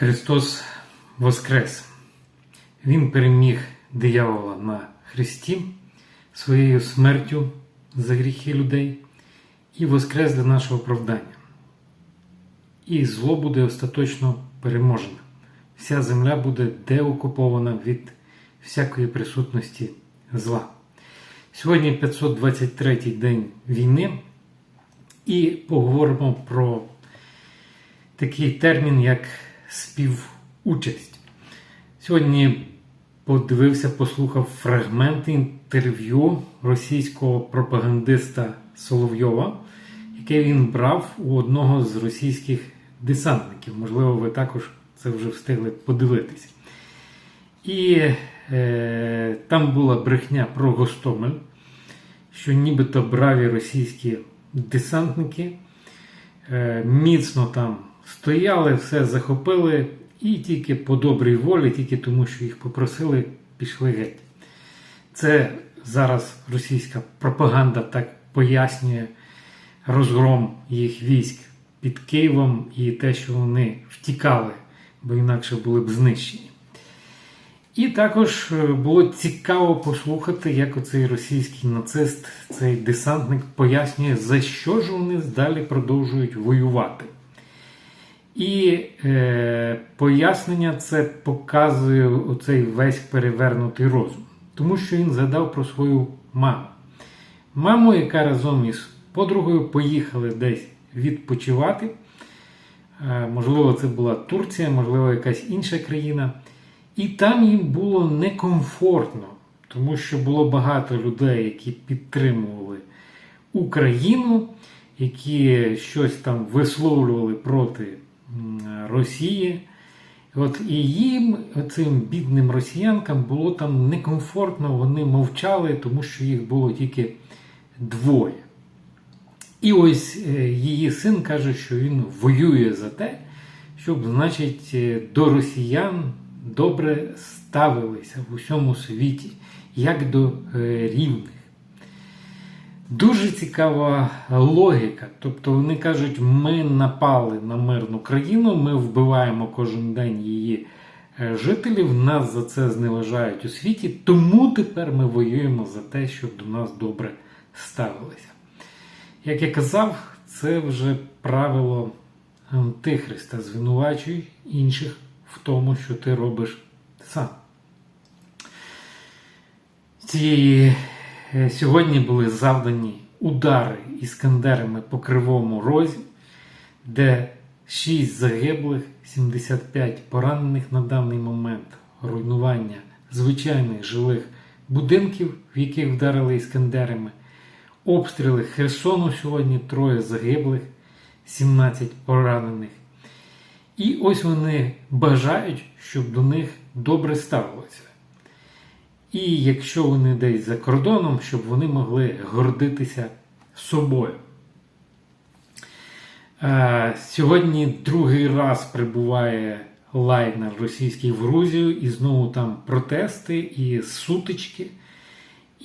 Христос Воскрес. Він переміг диявола на Христі своєю смертю за гріхи людей і воскрес для нашого оправдання. І зло буде остаточно переможене. Вся земля буде деокупована від всякої присутності зла. Сьогодні 523 день війни, і поговоримо про такий термін, як співучасть. Сьогодні подивився, послухав фрагменти інтерв'ю російського пропагандиста Соловйова, яке він брав у одного з російських десантників. Можливо, ви також це вже встигли подивитися. І е, там була брехня про Гостомель, що нібито браві російські десантники е, міцно там стояли, все захопили, і тільки по добрій волі, тільки тому, що їх попросили, пішли геть. Це зараз російська пропаганда так пояснює розгром їх військ під Києвом і те, що вони втікали, бо інакше були б знищені. І також е, було цікаво послухати, як оцей російський нацист, цей десантник пояснює, за що ж вони далі продовжують воювати. І е, пояснення це показує оцей весь перевернутий розум. Тому що він згадав про свою маму. Маму, яка разом із подругою поїхали десь відпочивати. Е, можливо, це була Турція, можливо, якась інша країна. І там їм було некомфортно, тому що було багато людей, які підтримували Україну, які щось там висловлювали проти Росії. От І їм, цим бідним росіянкам, було там некомфортно, вони мовчали, тому що їх було тільки двоє. І ось е, її син каже, що він воює за те, щоб, значить, е, до росіян добре ставилися в усьому світі, як до е, рівних. Дуже цікава логіка. Тобто вони кажуть, ми напали на мирну країну, ми вбиваємо кожен день її е, жителів, нас за це зневажають у світі, тому тепер ми воюємо за те, щоб до нас добре ставилися. Як я казав, це вже правило Антихриста звинувачуй інших в тому, що ти робиш сам. Цієї сьогодні були завдані удари іскандерами по Кривому Розі, де 6 загиблих, 75 поранених на даний момент, руйнування звичайних жилих будинків, в яких вдарили іскандерами, обстріли Херсону сьогодні, троє загиблих, 17 поранених. І ось вони бажають, щоб до них добре ставилося. І якщо вони десь за кордоном, щоб вони могли гордитися собою. Е, сьогодні другий раз прибуває лайнер російський в Грузію, і знову там протести і сутички.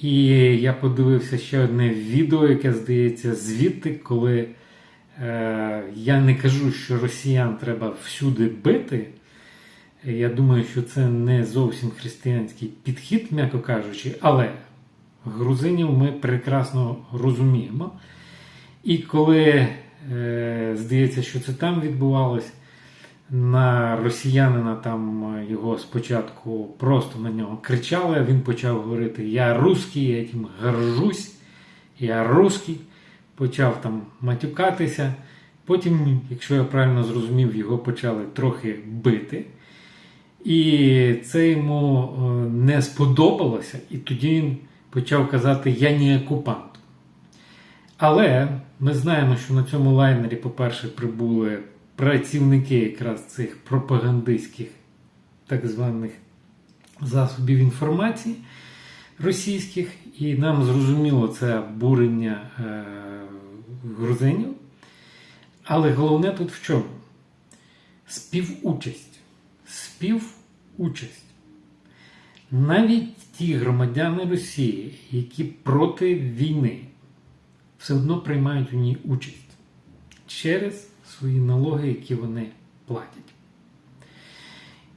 І я подивився ще одне відео, яке здається, звідти, коли е, я не кажу, що росіян треба всюди бити. Я думаю, що це не зовсім християнський підхід, м'яко кажучи, але грузинів ми прекрасно розуміємо. І коли е, здається, що це там відбувалось, на росіянина там його спочатку просто на нього кричали, він почав говорити: Я русський, я тим горжусь, я русський, почав там матюкатися. Потім, якщо я правильно зрозумів, його почали трохи бити. І це йому е, не сподобалося, і тоді він почав казати Я не окупант. Але ми знаємо, що на цьому лайнері, по-перше, прибули працівники якраз цих пропагандистських так званих засобів інформації російських, і нам зрозуміло це бурення е, грузинів. Але головне тут в чому? Співучасть співучасть. Навіть ті громадяни Росії, які проти війни, все одно приймають у ній участь через свої налоги, які вони платять.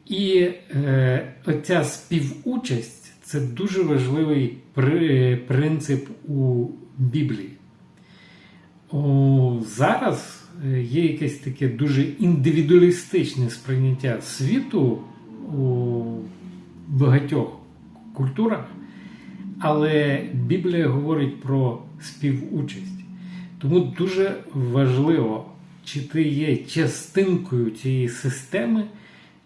І е, оця співучасть це дуже важливий при, принцип у Біблії. О, зараз е, є якесь таке дуже індивідуалістичне сприйняття світу у багатьох культурах, але Біблія говорить про співучасть. Тому дуже важливо, чи ти є частинкою цієї системи,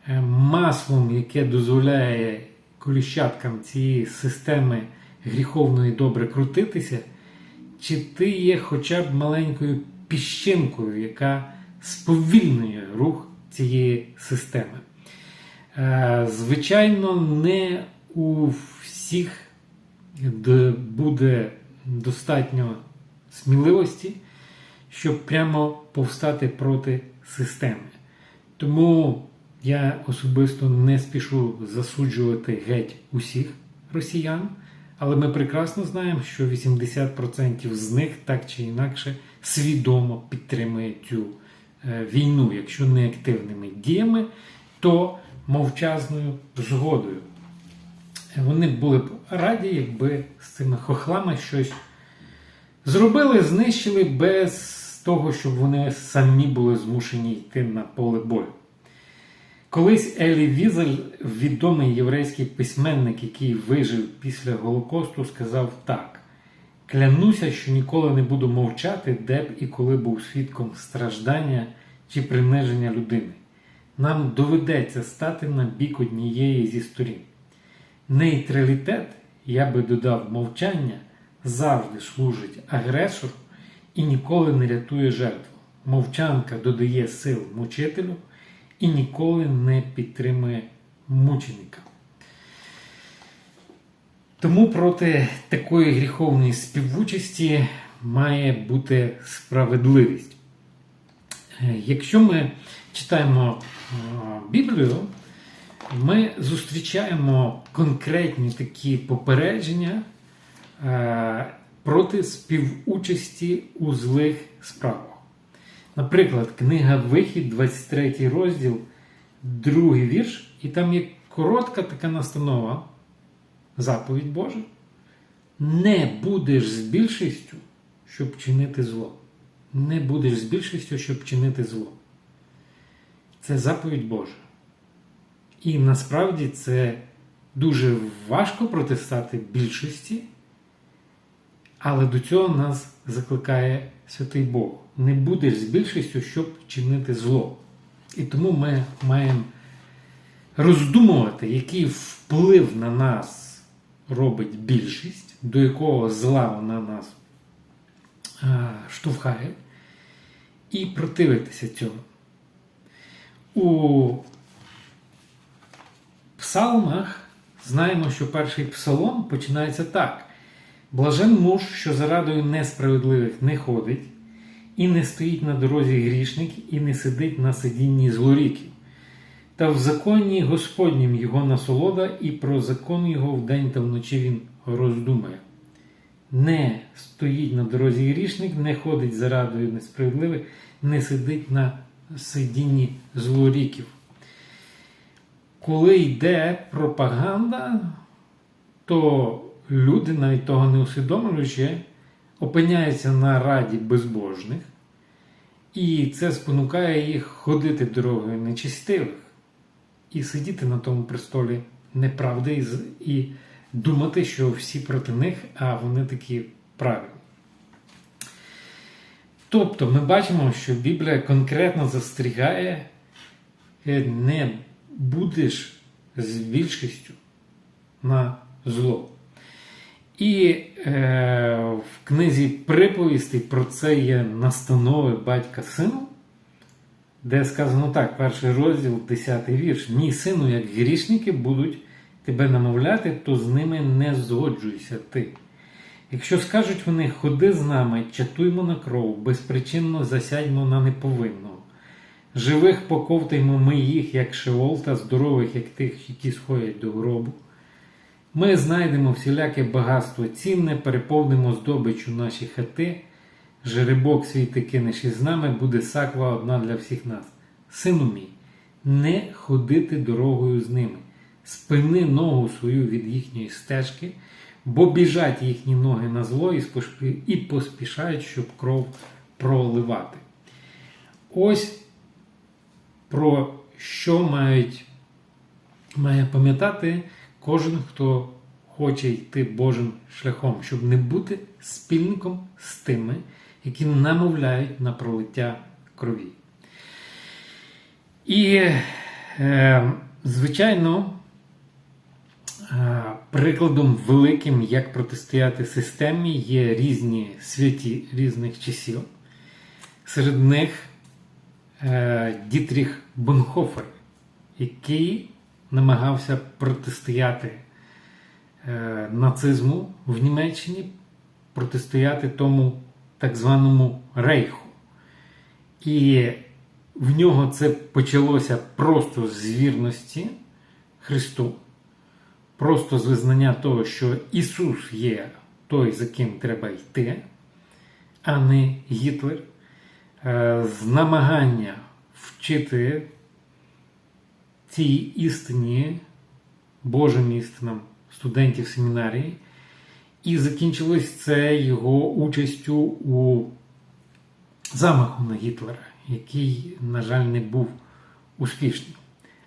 е, маслом, яке дозволяє коліщаткам цієї системи гріховної добре крутитися, чи ти є хоча б маленькою піщинкою, яка сповільнює рух цієї системи. Е, Звичайно, не у всіх буде достатньо сміливості, щоб прямо повстати проти системи. Тому я особисто не спішу засуджувати геть усіх росіян, але ми прекрасно знаємо, що 80% з них так чи інакше свідомо підтримує цю е, війну, якщо не активними діями, то мовчазною згодою. Вони були б раді, якби з цими хохлами щось зробили, знищили без того, щоб вони самі були змушені йти на поле бою. Колись Елі Візель, відомий єврейський письменник, який вижив після Голокосту, сказав так: клянуся, що ніколи не буду мовчати, де б і коли був свідком страждання чи приниження людини. Нам доведеться стати на бік однієї зі сторін. Нейтралітет, я би додав мовчання, завжди служить агресору і ніколи не рятує жертву. Мовчанка додає сил мучителю і ніколи не підтримує мученика. Тому проти такої гріховної співучасті має бути справедливість. Е, Якщо ми читаємо Біблію, ми зустрічаємо конкретні такі попередження е, проти співучасті у злих справах. Наприклад, книга Вихід, 23 розділ, другий вірш, і там є коротка така настанова, заповідь Божа. Не будеш з більшістю, щоб чинити зло. Не будеш з більшістю, щоб чинити зло. Це заповідь Божа. І насправді це дуже важко протистати більшості, але до цього нас закликає святий Бог. Не будеш з більшістю, щоб чинити зло. І тому ми маємо роздумувати, який вплив на нас робить більшість, до якого зла вона нас штовхає, і противитися цьому. У псалмах знаємо, що перший псалом починається так: Блажен муж, що зарадою несправедливих не ходить, і не стоїть на дорозі грішник, і не сидить на сидінні злоріків. Та в законі Господнім його насолода, і про закон його вдень та вночі він роздумає. Не стоїть на дорозі грішник, не ходить за радою несправедливих, не сидить на сидінні злоріків. Коли йде пропаганда, то люди, навіть того не усвідомлюючи, опиняються на раді безбожних, і це спонукає їх ходити дорогою нечистивих і сидіти на тому престолі неправди і, думати, що всі проти них, а вони такі правильні. Тобто ми бачимо, що Біблія конкретно застерігає, е, не будеш з більшістю на зло. І е, в книзі приповістей про це є настанови батька сину, де сказано так, перший розділ, 10 вірш. Ні, сину, як грішники будуть тебе намовляти, то з ними не згоджуйся ти. Якщо скажуть вони, ходи з нами, чатуймо на кров, безпричинно засядьмо на неповинного. Живих поковтаймо ми їх, як шеол, та здорових, як тих, які сходять до гробу. Ми знайдемо всіляке багатство цінне, переповнимо здобичу наші хати, жеребок свій ти кинеш із нами, буде саква одна для всіх нас. Сину мій, не ходити дорогою з ними. Спини ногу свою від їхньої стежки, бо біжать їхні ноги на зло і поспішають, щоб кров проливати. Ось про що мають, має пам'ятати кожен, хто хоче йти Божим шляхом, щоб не бути спільником з тими, які намовляють на пролиття крові. І, е, звичайно, прикладом великим, як протистояти системі, є різні святі різних часів. Серед них е, Дітріх Бонхофер, який намагався протистояти е, нацизму в Німеччині, протистояти тому так званому рейху. І в нього це почалося просто з вірності Христу, просто з визнання того, що Ісус є той, за ким треба йти, а не Гітлер, Е, з намагання вчити цій істині, Божим істинам студентів семінарії, і закінчилось це його участю у замаху на Гітлера, який, на жаль, не був успішним.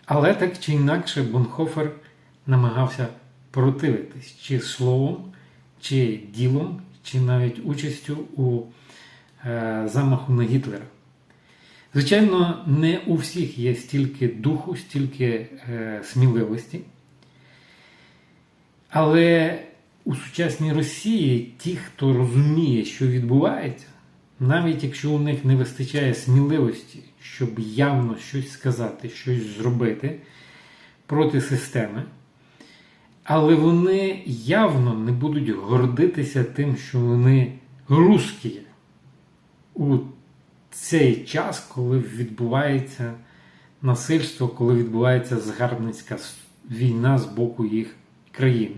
Але так чи інакше Бонхофер намагався противитись чи словом, чи ділом, чи навіть участю у е, замаху на Гітлера. Звичайно, не у всіх є стільки духу, стільки е, сміливості. Але у сучасній Росії ті, хто розуміє, що відбувається, навіть якщо у них не вистачає сміливості, щоб явно щось сказати, щось зробити проти системи, але вони явно не будуть гордитися тим, що вони русські у цей час, коли відбувається насильство, коли відбувається згарбницька війна з боку їх країни.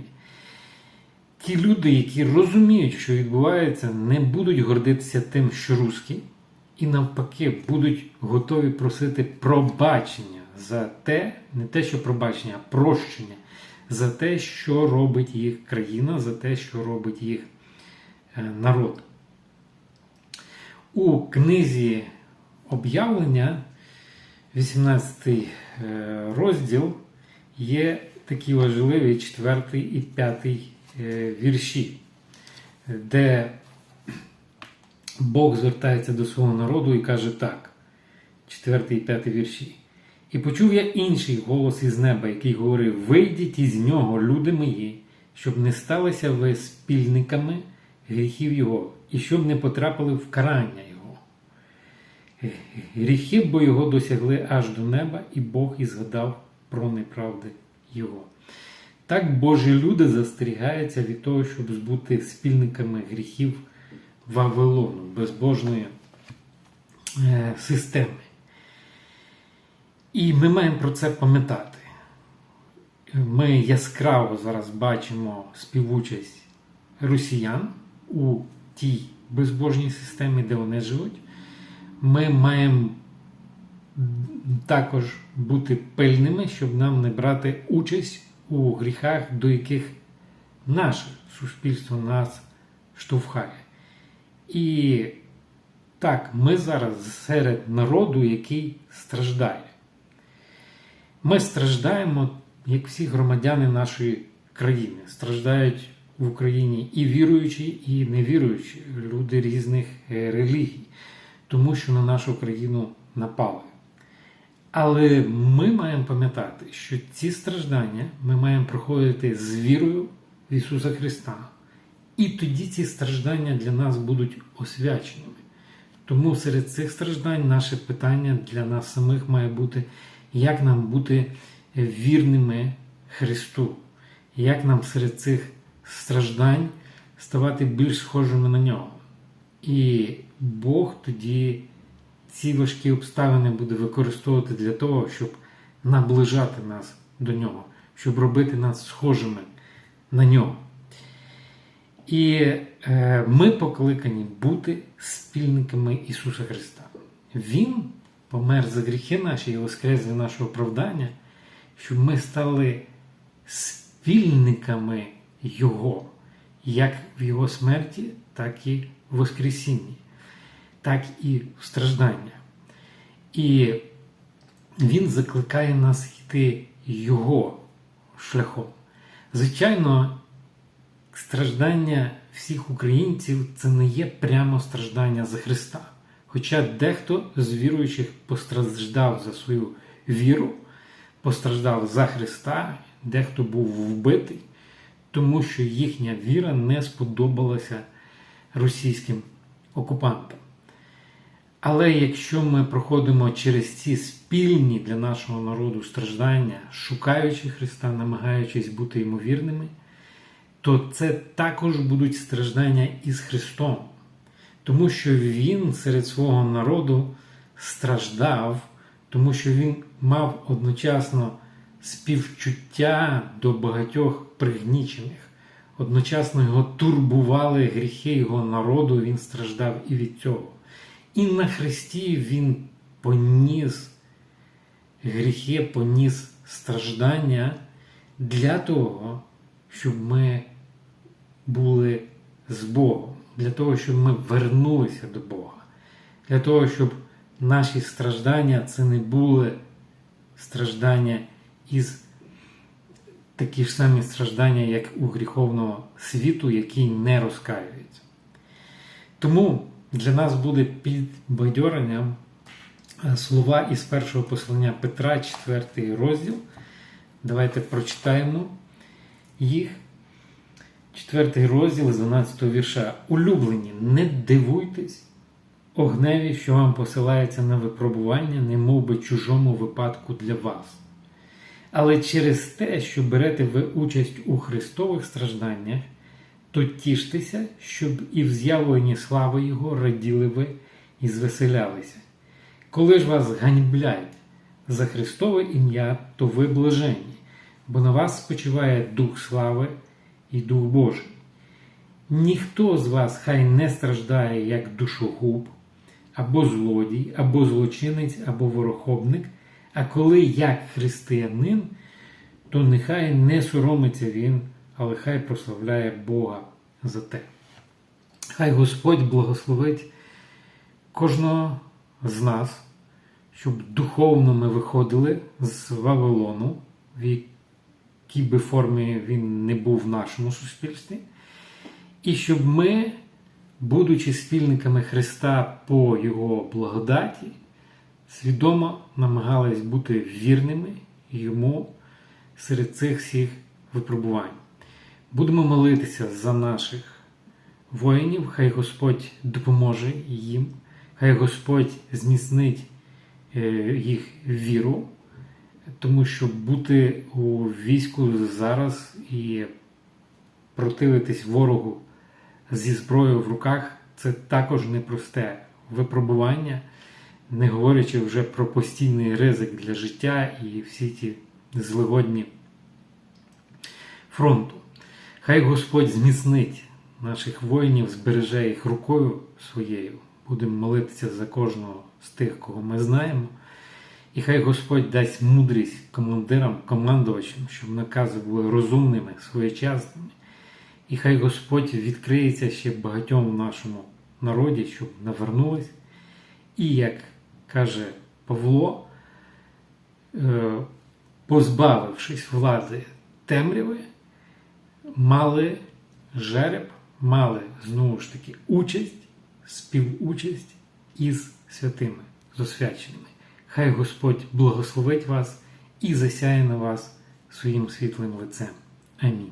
Ті люди, які розуміють, що відбувається, не будуть гордитися тим, що русські, і навпаки будуть готові просити пробачення за те, не те, що пробачення, а прощення за те, що робить їх країна, за те, що робить їх е, народ. У книзі об'явлення, 18 е, розділ, є такі важливі 4 і 5 е, вірші, де Бог звертається до свого народу і каже так, 4 і 5 вірші. І почув я інший голос із неба, який говорив: Вийдіть із нього, люди мої, щоб не сталися ви спільниками гріхів Його, і щоб не потрапили в карання Його. Гріхи бо його досягли аж до неба, і Бог і згадав про неправди Його. Так Божі люди застерігаються від того, щоб збути спільниками гріхів Вавилону, безбожної е, системи. І ми маємо про це пам'ятати. Ми яскраво зараз бачимо співучасть росіян у тій безбожній системі, де вони живуть. Ми маємо також бути пильними, щоб нам не брати участь у гріхах, до яких наше суспільство нас штовхає. І так, ми зараз серед народу, який страждає. Ми страждаємо, як всі громадяни нашої країни. Страждають в Україні і віруючі, і невіруючі, люди різних е, релігій, тому що на нашу країну напали. Але ми маємо пам'ятати, що ці страждання ми маємо проходити з вірою в Ісуса Христа. І тоді ці страждання для нас будуть освяченими. Тому серед цих страждань наше питання для нас самих має бути, як нам бути вірними Христу, як нам серед цих страждань ставати більш схожими на нього. І Бог тоді ці важкі обставини буде використовувати для того, щоб наближати нас до нього, щоб робити нас схожими на нього. І е, ми покликані бути спільниками Ісуса Христа. Він помер за гріхи наші і воскрес для нашого оправдання, щоб ми стали спільниками Його, як в Його смерті, так і в Воскресінні, так і в стражданнях. І Він закликає нас йти Його шляхом. Звичайно, страждання всіх українців це не є прямо страждання за Христа. Хоча дехто з віруючих постраждав за свою віру, постраждав за Христа, дехто був вбитий, тому що їхня віра не сподобалася російським окупантам. Але якщо ми проходимо через ці спільні для нашого народу страждання, шукаючи Христа, намагаючись бути ймовірними, то це також будуть страждання із Христом, тому що Він серед свого народу страждав, тому що Він мав одночасно співчуття до багатьох пригнічених. Одночасно його турбували гріхи його народу, він страждав і від цього. І на Христі Він поніс гріхи, поніс страждання для того, щоб ми були з Богом, для того, щоб ми вернулися до Бога, для того, щоб наші страждання це не були страждання із такі ж самі страждання, як у гріховного світу, який не розкаюється. Тому для нас буде підбадьоренням слова із першого послання Петра, 4 розділ. Давайте прочитаємо їх. Четвертий розділ з 12 вірша. Улюблені, не дивуйтесь огневі, що вам посилається на випробування, не мов би чужому випадку для вас. Але через те, що берете ви участь у Христових стражданнях, то тіштеся, щоб і в з'явленні слави Його раділи ви і звеселялися. Коли ж вас ганьблять за Христове ім'я, то ви блаженні, бо на вас спочиває Дух слави і Дух Божий. Ніхто з вас хай не страждає як душогуб, або злодій, або злочинець, або ворохобник, а коли як християнин, то нехай не соромиться він, але хай прославляє Бога за те. Хай Господь благословить кожного з нас, щоб духовно ми виходили з Вавилону, в якій би формі він не був в нашому суспільстві, і щоб ми, будучи спільниками Христа по Його благодаті, свідомо намагались бути вірними Йому серед цих всіх випробувань. Будемо молитися за наших воїнів, хай Господь допоможе їм, хай Господь зміцнить їх віру, тому що бути у війську зараз і противитись ворогу зі зброєю в руках це також непросте випробування, не говорячи вже про постійний ризик для життя і всі ті злигодні фронту. Хай Господь зміцнить наших воїнів, збереже їх рукою своєю. Будемо молитися за кожного з тих, кого ми знаємо. І хай Господь дасть мудрість командирам, командувачам, щоб накази були розумними, своєчасними. І хай Господь відкриється ще багатьом в нашому народі, щоб навернулись. І, як каже Павло, позбавившись влади темряви, мали жереб, мали знову ж таки участь, співучасть із святими, з освяченими. Хай Господь благословить вас і засяє на вас своїм світлим лицем. Амінь.